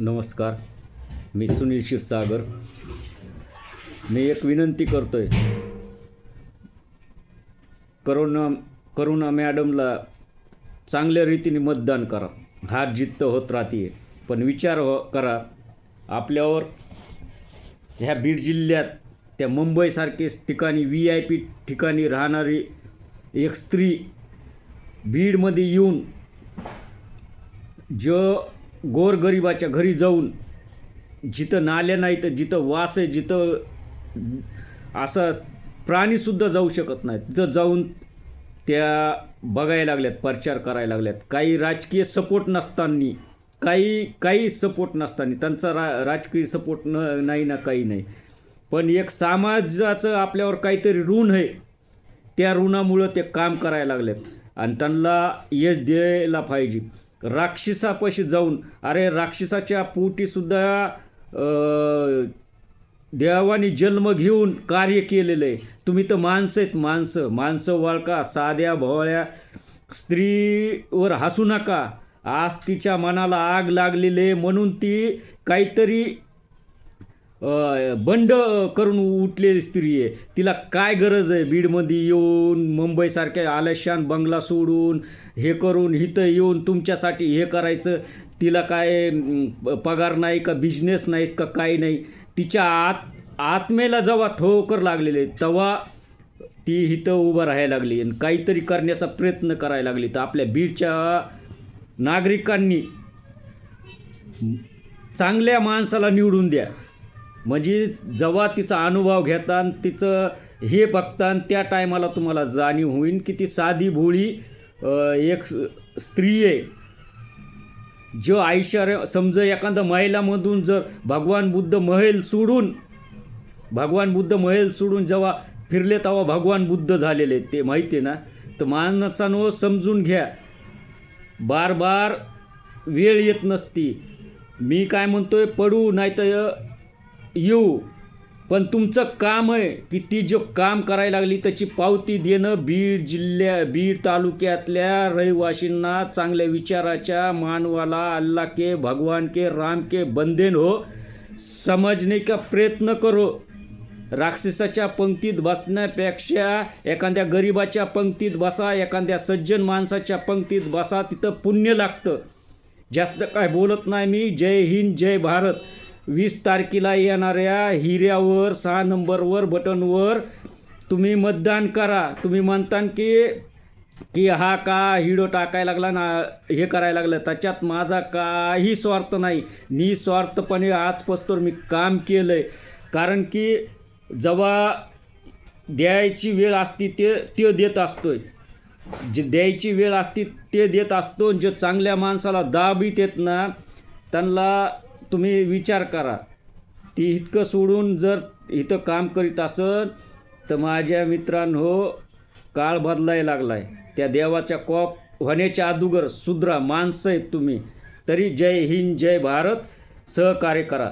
नमस्कार. मी सुनील शिवसागर मी एक विनंती करतोय. करुणा करुणा मॅडमला चांगल्या रीतीने मतदान करा. हार जित्त होत राहते पण विचार हो करा. आपल्यावर ह्या बीड जिल्ह्यात त्या मुंबईसारखे ठिकाणी व्ही आय पी ठिकाणी राहणारी एक स्त्री बीडमध्ये येऊन जो गोरगरिबाच्या घरी जाऊन जिथं नाल्या नाही तर जिथं वास आहे जिथं असं प्राणीसुद्धा जाऊ शकत नाही तिथं जाऊन त्या बघायला लागल्यात प्रचार करायला लागल्यात. काही राजकीय सपोर्ट नसताना काही काही सपोर्ट नसताना त्यांचा रा राजकीय सपोर्ट न नाही ना काही नाही. पण एक समाजाचं आपल्यावर काहीतरी ऋण आहे. त्या ऋणामुळं ते काम करायला लागलेत. आणि त्यांना यश द्यायला पाहिजे. राक्षसापाशी जाऊन अरे राक्षसाच्या पोटीसुद्धा देवाने जन्म घेऊन कार्य केलेलं आहे तुम्ही तर माणसं आहेत माणसं. माणसं वाळका साध्या भोळ्या स्त्रीवर हसू नका. आज तिच्या मनाला आग लागलेली आहे म्हणून ती काहीतरी बंड करून उठलेली स्त्री आहे. तिला काय गरज आहे? बीडमध्ये येऊन मुंबईसारख्या आलशान बंगला सोडून हे करून इथं येऊन तुमच्यासाठी हे करायचं? तिला काय पगार नाही का बिझनेस नाही का काही नाही? तिच्या आत आत्मेला जेव्हा ठोकर लागलेले तेव्हा ती इथं उभं राहायला लागली आणि काहीतरी करण्याचा प्रयत्न करायला लागली. तर आपल्या बीडच्या नागरिकांनी चांगल्या माणसाला निवडून द्या. म्हणजे जेव्हा तिचा अनुभव घेता आणि तिचं हे बघता आणि त्या टायमाला तुम्हाला जाणीव होईल की ती साधी भोळी एक स- स्त्री आहे. जो आयुष्य समजा एखादा महिलामधून जर भगवान बुद्ध महल सोडून भगवान बुद्ध महल सोडून जेव्हा फिरले तेव्हा भगवान बुद्ध झालेले ते माहिती आहे ना? तर माणसानं समजून घ्या. बार बार वेळ येत नसती. मी काय म्हणतोय? पडू नाही तर येऊ. पण तुमचं काम आहे की ती जो काम करायला लागली त्याची पावती देणं बीड जिल्ह्या बीड तालुक्यातल्या रहिवाशींना चांगल्या विचाराच्या मानवाला अल्ला के भगवान के राम के बंदेन हो. समजणे का प्रयत्न करो. राक्षसाच्या पंक्तीत बसण्यापेक्षा एखाद्या गरिबाच्या पंक्तीत बसा एखाद्या सज्जन माणसाच्या पंक्तीत बसा तिथं पुण्य लागतं. जास्त काय बोलत नाही मी. जय हिंद जय भारत. वीस तारखेला येणाऱ्या हिऱ्यावर सहा नंबरवर बटनवर तुम्ही मतदान करा. तुम्ही म्हणता की की हा का हिडो टाकायला लागला ना हे करायला लागलं. त्याच्यात माझा काही स्वार्थ नाही. निस्वार्थपणे आजपासून मी काम केलं आहे कारण की जेव्हा द्यायची वेळ असती ते ते देत असतो जे द्यायची वेळ असती ते देत असतो. जे चांगल्या माणसाला दाबीत येत ना त्यांना तुम्ही विचार करा. ती इतकं सोडून जर इथं काम करीत असत तर माझ्या मित्रांनो काळ बदलायला लागला आहे त्या देवाच्या कॉप होण्याच्या अदुगर सुधरा माणसं आहेत तुम्ही. तरी जय हिंद जय भारत. सहकार्य करा.